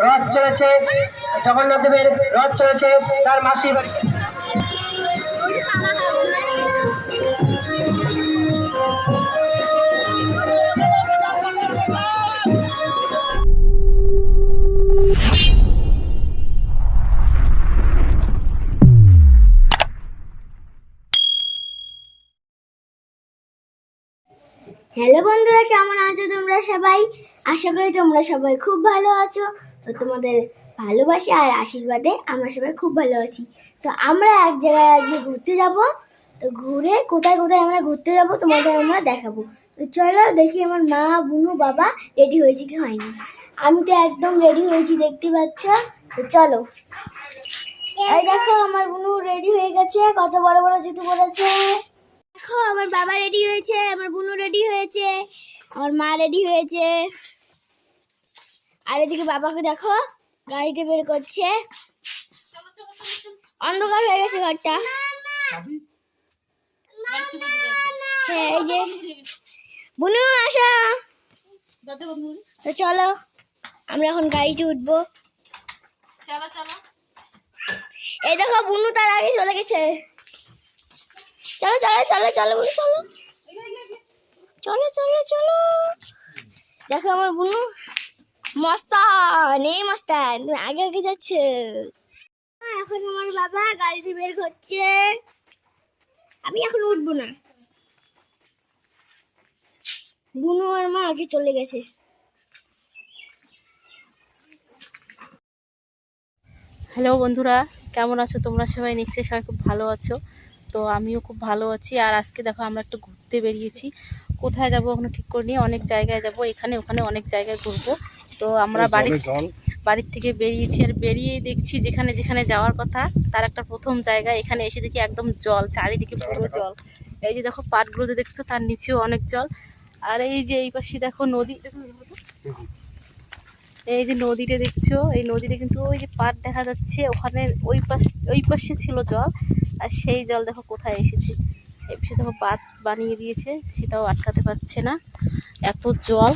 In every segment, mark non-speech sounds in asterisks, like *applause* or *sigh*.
রথ চলেছে জগন্নাথদেবের রথ চলেছে তার মাসি হ্যালো বন্ধুরা কেমন আছো তোমরা সবাই? আশা করি তোমরা সবাই খুব ভালো আছো। তো তোমাদের ভালোবাসা আর আশীর্বাদে আমরা সবাই খুব ভালো আছি। তো আমরা এক জায়গায় আজকে ঘুরতে যাব। তো ঘুরে কোথায় কোথায় আমরা ঘুরতে যাব তোমাদের আমরা দেখাবো। তো চলো দেখি আমার মা, বুনু, বাবা রেডি হয়েছে কি হয়নি। আমি তো একদম রেডি হয়েছি, দেখতে পাচ্ছ? তো চলো। এই দেখো, আমার বুনু রেডি হয়ে গেছে। কত বড় বড় জুতো পরেছে। দেখো, আমার বাবা রেডি হয়েছে, আমার বোনও রেডি হয়েছে, আমার মা রেডি হয়েছে। আর এদিকে বাবাকে দেখো, গাড়িতে বের করছে। অন্ধকার হয়ে গেছে ঘরটা। হ্যাঁ এই যে। বুনু, আসা। তো চলো, আমরা এখন গাড়িতে উঠবো। এই দেখো, বুনু তার আগে চলে গেছে। চলো চলো চলো চলো বলো চলো। চলো চলো চলো। দেখো আমার বুনু। মস্তান এই মস্তান তুমি আগে আগে যাচ্ছে। এখন আমার বাবা গাড়িতে বের করছে আমি এখন উঠবো না। বুনু আর মা আগে চলে গেছে। হ্যালো বন্ধুরা, কেমন আছো তোমরা সবাই? নিশ্চয়ই সবাই খুব ভালো আছো। তো আমিও খুব ভালো আছি। আর আজকে দেখো আমরা একটু ঘুরতে বেরিয়েছি। কোথায় যাব এখনও ঠিক করে করিনি। অনেক জায়গায় যাব। এখানে ওখানে অনেক জায়গায় ঘুরবো। তো আমরা বাড়ি বাড়ির থেকে বেরিয়েছি আর বেরিয়েই দেখছি যেখানে যেখানে যাওয়ার কথা তার একটা প্রথম জায়গা এখানে এসে দেখি একদম জল চারিদিকে পুরো জল। এই যে দেখো পাটগুলো যে দেখছ তার নিচেও অনেক জল। আর এই যে এই পাশে দেখো নদী। এই যে নদীটা দেখছ এই নদীতে কিন্তু ওই যে পাট দেখা যাচ্ছে ওখানে ওই পাশ ওই পাশে ছিল জল আর সেই জল দেখো কোথায় এসেছে। এই পাশে দেখো পাট বানিয়ে দিয়েছে সেটাও আটকাতে পারছে না। এত জল।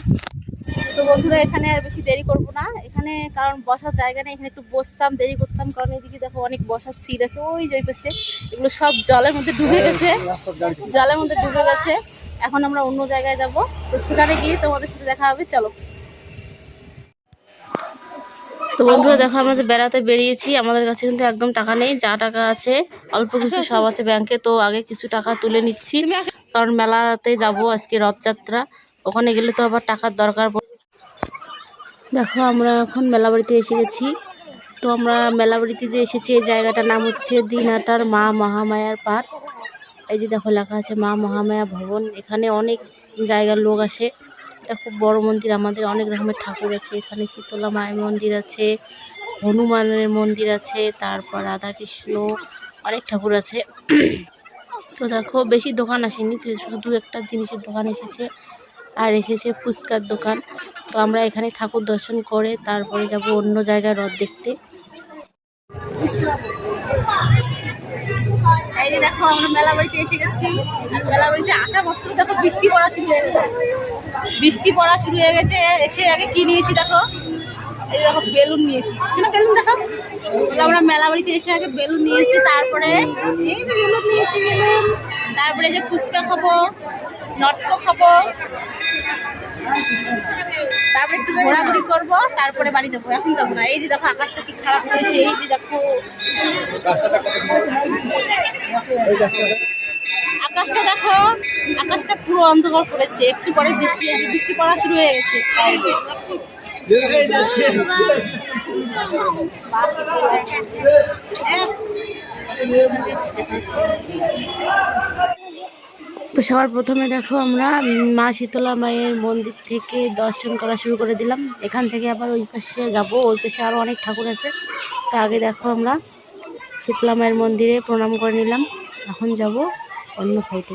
তো বন্ধুরা এখানে আর বেশি দেরি করব না। এখানে কারণ বসার জায়গা নেই এখানে একটু বসতাম দেরি করতাম। কারণ এদিকে দেখো অনেক বসার সিট আছে ওই যে পাশে। এগুলো সব জলের মধ্যে ডুবে গেছে। জলের মধ্যে ডুবে গেছে। এখন আমরা অন্য জায়গায় যাব। তো সেখানে গিয়ে তোমাদের সাথে দেখা হবে চলো। তো বন্ধুরা দেখো আমরা যে বেড়াতে বেরিয়েছি আমাদের কাছে কিন্তু একদম টাকা নেই যা টাকা আছে অল্প কিছু সব আছে ব্যাংকে। তো আগে কিছু টাকা তুলে নিচ্ছি। কারণ মেলাতে যাব আজকে রথযাত্রা। ওখানে গেলে তো আবার টাকার দরকার। দেখো, আমরা এখন মেলা বাড়িতে এসে গেছি। তো আমরা মেলা বাড়িতে যে এসেছি, এই জায়গাটার নাম হচ্ছে দিনহাটার মা মহামায়ার পার্ক। এই যে দেখো, লেখা আছে মা মহামায়া ভবন। এখানে অনেক জায়গার লোক আসে। এটা খুব বড় মন্দির, আমাদের অনেক রকমের ঠাকুর আছে। এখানে শীতলা মায়ের মন্দির আছে, হনুমানের মন্দির আছে, তারপর রাধাকৃষ্ণ, অনেক ঠাকুর আছে। তো দেখো, বেশি দোকান আসেনি শুধু একটা জিনিসের দোকান এসেছে। আর এসেছে ফুচকার দোকান। তো আমরা এখানে ঠাকুর দর্শন করে তারপরে যাব অন্য জায়গায় রথ দেখতে। দেখো, আমরা মেলা বাড়িতে এসে গেছি। মেলা বাড়িতে আসা মাত্র দেখো বৃষ্টি পড়া শুরু হয়ে গেছে। বৃষ্টি পড়া শুরু হয়ে গেছে, এসে আগে কি নিয়েছি দেখো? এই দেখো, বেলুন নিয়েছি। বেলুন দেখো? আমরা মেলা বাড়িতে এসে আগে বেলুন নিয়েছি, তারপরে তারপরে যে ফুচকা খাব। নটকো খাব। তারপরে একটু ঘোরাঘুরি করব তারপরে বাড়ি যাব। এখন যাব না এই যে দেখো আকাশটা কি খারাপ হয়েছে এই যে দেখো। আকাশটা দেখো আকাশটা পুরো অন্ধকার পড়েছে একটু পরে বৃষ্টি বৃষ্টি পড়া শুরু হয়ে গেছে। *laughs* তো সবার প্রথমে দেখো আমরা মা শীতলা মায়ের মন্দির থেকে দর্শন করা শুরু করে দিলাম। এখান থেকে আবার ওই পাশে যাব। ওই পাশে আরও অনেক ঠাকুর আছে। তো আগে দেখো আমরা শীতলা মায়ের মন্দিরে প্রণাম করে নিলাম। এখন যাব অন্য সাইডে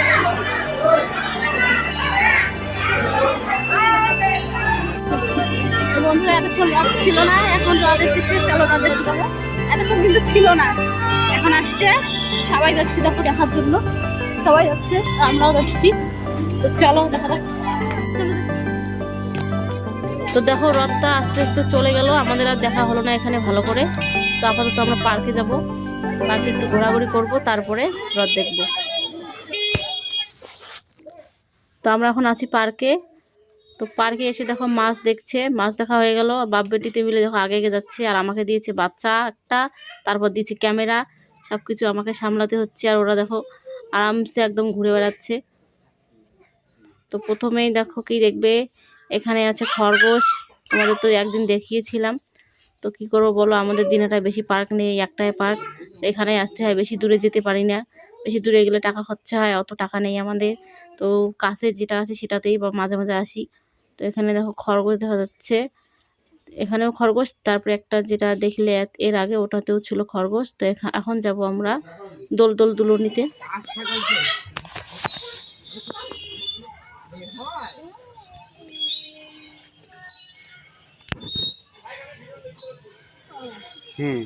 এতক্ষণ রথ ছিল না, এখন রথ এসেছে, চলো রথ দেখতে যাব। এতক্ষণ কিন্তু ছিল না। এখন আসছে, সবাই যাচ্ছে দেখো দেখার জন্য। সবাই যাচ্ছে, আমরাও যাচ্ছি। তো চলো দেখা তো দেখো, রথটা আস্তে আস্তে চলে গেল। আমাদের আর দেখা হলো না এখানে ভালো করে। তো আপাতত আমরা পার্কে যাব। পার্কে একটু ঘোরাঘুরি করব, তারপরে রথ দেখব। তো আমরা এখন আছি পার্কে। তো পার্কে এসে দেখো মাছ দেখছে, মাছ দেখা হয়ে গেল। বাপ বেটিতে মিলে দেখো আগে এগিয়ে যাচ্ছে, আর আমাকে দিয়েছে বাচ্চা একটা, তারপর দিয়েছে ক্যামেরা সব কিছু আমাকে সামলাতে হচ্ছে, আর ওরা দেখো আরামসে একদম ঘুরে বেড়াচ্ছে। তো প্রথমেই দেখো কি দেখবে, এখানে আছে খরগোশ আমাদের তো একদিন দেখিয়েছিলাম। তো কি করব বলো, আমাদের দিনেটা বেশি পার্ক নেই, একটাই পার্ক। এখানে আসতে হয়, বেশি দূরে যেতে পারি না। বেশি দূরে গেলে টাকা খরচা হয়, অত টাকা নেই আমাদের। তো কাছে যেটা আছে সেটাতেই বা মাঝে মাঝে আসি। তো এখানে দেখো খরগোশ দেখা যাচ্ছে। এখানেও খরগোশ তারপরে একটা যেটা দেখলে এর আগে ওটাতেও ছিল খরগোশ। তো এখা- এখন যাব আমরা দোল দোল দুলনিতে। হুম।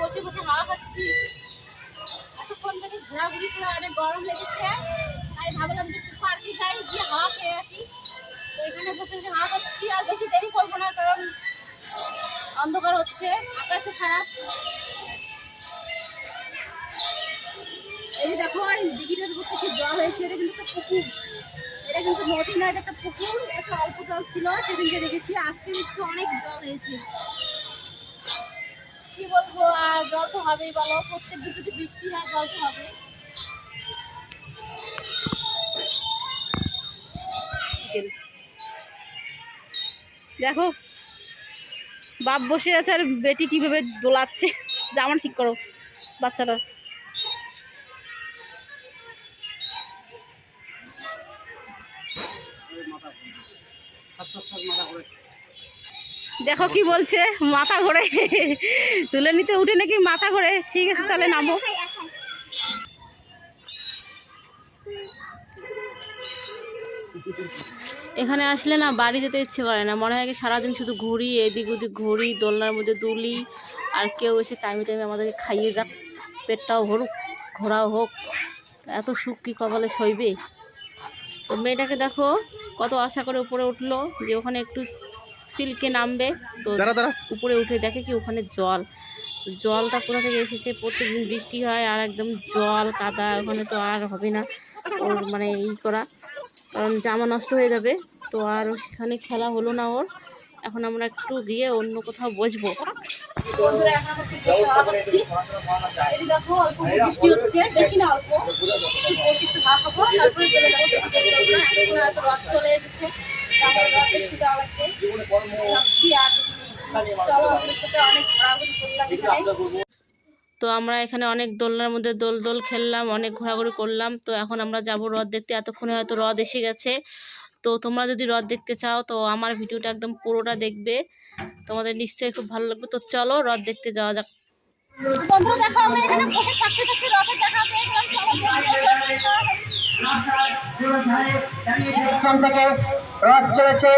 বসে বসে হাওয়া খাচ্ছি। ঘোরাঘুরি করে অনেক গরম লেগেছে, তাই ভাবলাম যে একটু পার্কে যাই, গিয়ে হাওয়া খেয়ে আসি। তো এখানে বসে বসে হাওয়া খাচ্ছি, আর বেশি দেরি করব না, কারণ অন্ধকার হচ্ছে আকাশে খারাপ। এই দেখো দিঘিটার উপর থেকে জল হয়েছে, এটা কিন্তু একটা পুকুর। এটা কিন্তু নদী না একটা পুকুর, একটা অল্প জল ছিল, সেদিনকে দেখেছি, আজকে দেখছি অনেক জল হয়েছে। কি বলব, আর জল তো হবেই বলো, প্রত্যেক দিন যদি বৃষ্টি হয়, জল তো হবে দেখো, বাপ বসে আছে আর বেটি কীভাবে দোলাচ্ছে? জামা ঠিক করো, বাচ্চাটা। দেখো কি বলছে, মাথা ঘোরে। তুলে নিতে উঠে নাকি মাথা ঘোরে? ঠিক আছে, তাহলে নামো। *laughs* এখানে আসলে না বাড়ি যেতে ইচ্ছে করে না। মনে হয় কি সারাদিন শুধু ঘুরি এদিক ওদিক ঘুরি দোলনার মধ্যে দুলি আর কেউ এসে টাইমে টাইমে আমাদেরকে খাইয়ে যাক। পেটটাও ভরুক ঘোরাও হোক। এত সুখ কি কপালে সইবে? তো মেয়েটাকে দেখো কত আশা করে উপরে উঠল যে ওখানে একটু সিল্কে নামবে। তো উপরে উঠে দেখে কি ওখানে জল। জলটা কোথা থেকে এসেছে? প্রত্যেকদিন বৃষ্টি হয় আর একদম জল কাদা ওখানে তো আর হবে না। ওর মানে ই করা। কারণ জামা নষ্ট হয়ে যাবে। তো আর সেখানে খেলা হলো না ওর। এখন আমরা একটু গিয়ে অন্য কোথাও বসবো। অনেক ঘোরাঘুরি করলাম তো আমরা এখানে অনেক দোলনার মধ্যে দোল দোল খেললাম, অনেক ঘোরাঘুরি করলাম। তো এখন আমরা যাব হ্রদ দেখতে। এতক্ষণে হয়তো হ্রদ এসে গেছে। তো তোমরা যদি হ্রদ দেখতে চাও, তো আমার ভিডিওটা একদম পুরোটা দেখবে। তোমাদের নিশ্চয়ই খুব ভালো লাগবে। তো চলো হ্রদ দেখতে যাওয়া যাক। দেখো আমরা এখানে বসে থাকতে থাকতে দেখা পেয়ে গেলাম চলো স্থান থেকে রথ চলেছে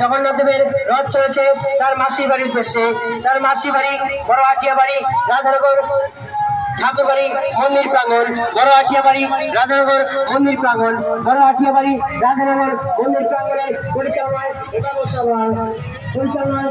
জগন্নাথ দেবের রথ চলেছে, তার মাসির বাড়ির পেশে তার মাসির বাড়ি, বড় আটিয়া বাড়ি, রাধানগর, ঠাকুর বাড়ি, মন্দির প্রাঙ্গণ, বড় আটিয়া বাড়ি, রাধানগর, মন্দির প্রাঙ্গণ, বড় আটিয়া বাড়ি, রাধানগর, মন্দির প্রাঙ্গণে পরিচালনায় পরিচালনায়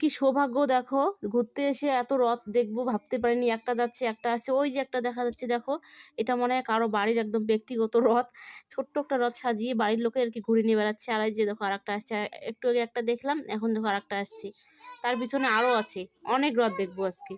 কি সৌভাগ্য? দেখো, ঘুরতে এসে এত রথ দেখব, ভাবতে পারিনি। একটা যাচ্ছে, একটা আছে ওই যে একটা দেখা যাচ্ছে, দেখো। এটা মনে হয় কারও বাড়ির একদম ব্যক্তিগত রথ। ছোট্ট একটা রথ সাজিয়ে বাড়ির লোকে আর কি ঘুরে নিয়ে বেড়াচ্ছে। আর এই যে দেখো আর একটা আসছে। একটু আগে একটা দেখলাম, এখন দেখো আর একটা আসছে। তার পিছনে আরও আছে। অনেক রথ দেখব আজকে।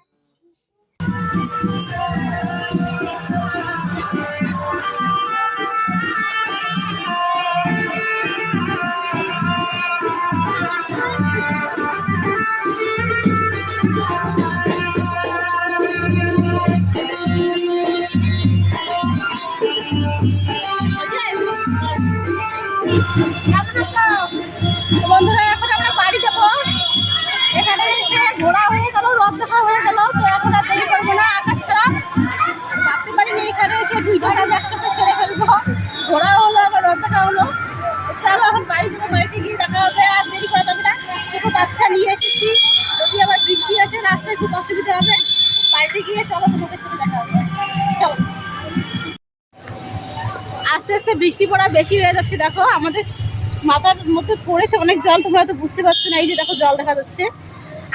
বেশি হয়ে যাচ্ছে, দেখো, আমাদের মাথার মধ্যে পড়েছে অনেক জল, তোমরা তো বুঝতে পারছ না, এই যে দেখো জল দেখা যাচ্ছে।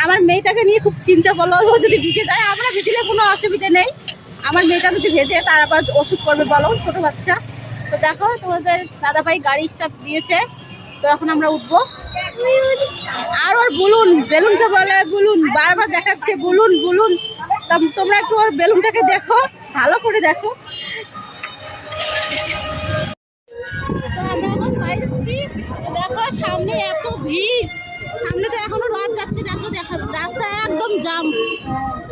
আমার মেয়েটাকে নিয়ে খুব চিন্তা বলো, ও যদি ভিজে যায়, আমরা ভিজলে কোনো অসুবিধা নেই। আমার মেয়েটা যদি ভেজে, তার আবার ওষুধ করবে বলো, ছোট বাচ্চা। তো দেখো, তোমাদের দাদা ভাই গাড়ি স্টাফ দিয়েছে, তো এখন আমরা উঠবো। আর ওর বলুন, বেলুনকে বলে, বলুন, বারবার দেখাচ্ছে, বলুন বলুন। তোমরা একটু ওর বেলুনটাকে দেখো, ভালো করে দেখো। দেখো, সামনে এত ভিড়। সামনে তো এখনও রথ যাচ্ছে, দেখো, দেখা, রাস্তা একদম জাম।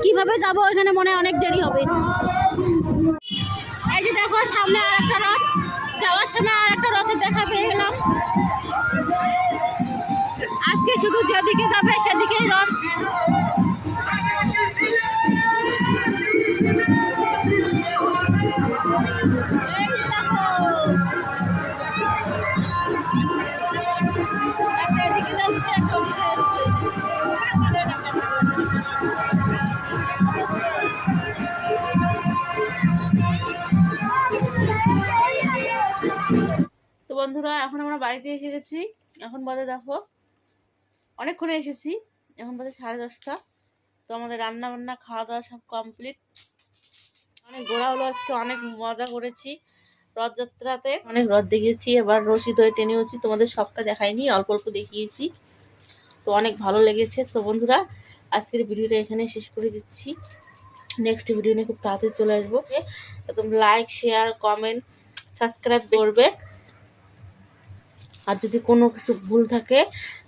কীভাবে যাব ওইখানে মনে অনেক দেরি হবে। এই যে দেখো, সামনে আর একটা রথ। যাওয়ার সময় আর একটা রথের দেখা পেয়ে গেলাম। আজকে শুধু যেদিকে যাবে সেদিকেই রথ। বন্ধুরা, এখন আমরা বাড়িতে এসে গেছি। এখন বাজে দেখো, অনেকক্ষণে এসেছি। এখন বাজে সাড়ে দশটা। তো আমাদের রান্না বান্না খাওয়া দাওয়া সব কমপ্লিট অনেক ঘোরা হলো আজকে, অনেক মজা করেছি। রথযাত্রাতে অনেক রথ দেখিয়েছি, এবার রশি ধরে টেনেওছি তোমাদের সবটা দেখাইনি, অল্প অল্প দেখিয়েছি। তো অনেক ভালো লেগেছে। তো বন্ধুরা, আজকের ভিডিওটা এখানে শেষ করে দিচ্ছি। নেক্সট ভিডিও নিয়ে খুব তাড়াতাড়ি চলে আসব। তোমরা লাইক শেয়ার কমেন্ট সাবস্ক্রাইব করবে। আর যদি কোনো কিছু ভুল থাকে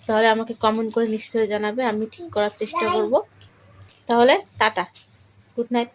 তাহলে আমাকে কমেন্ট করে নিশ্চয়ই জানাবে আমি ঠিক করার চেষ্টা করব। তাহলে টাটা। Good night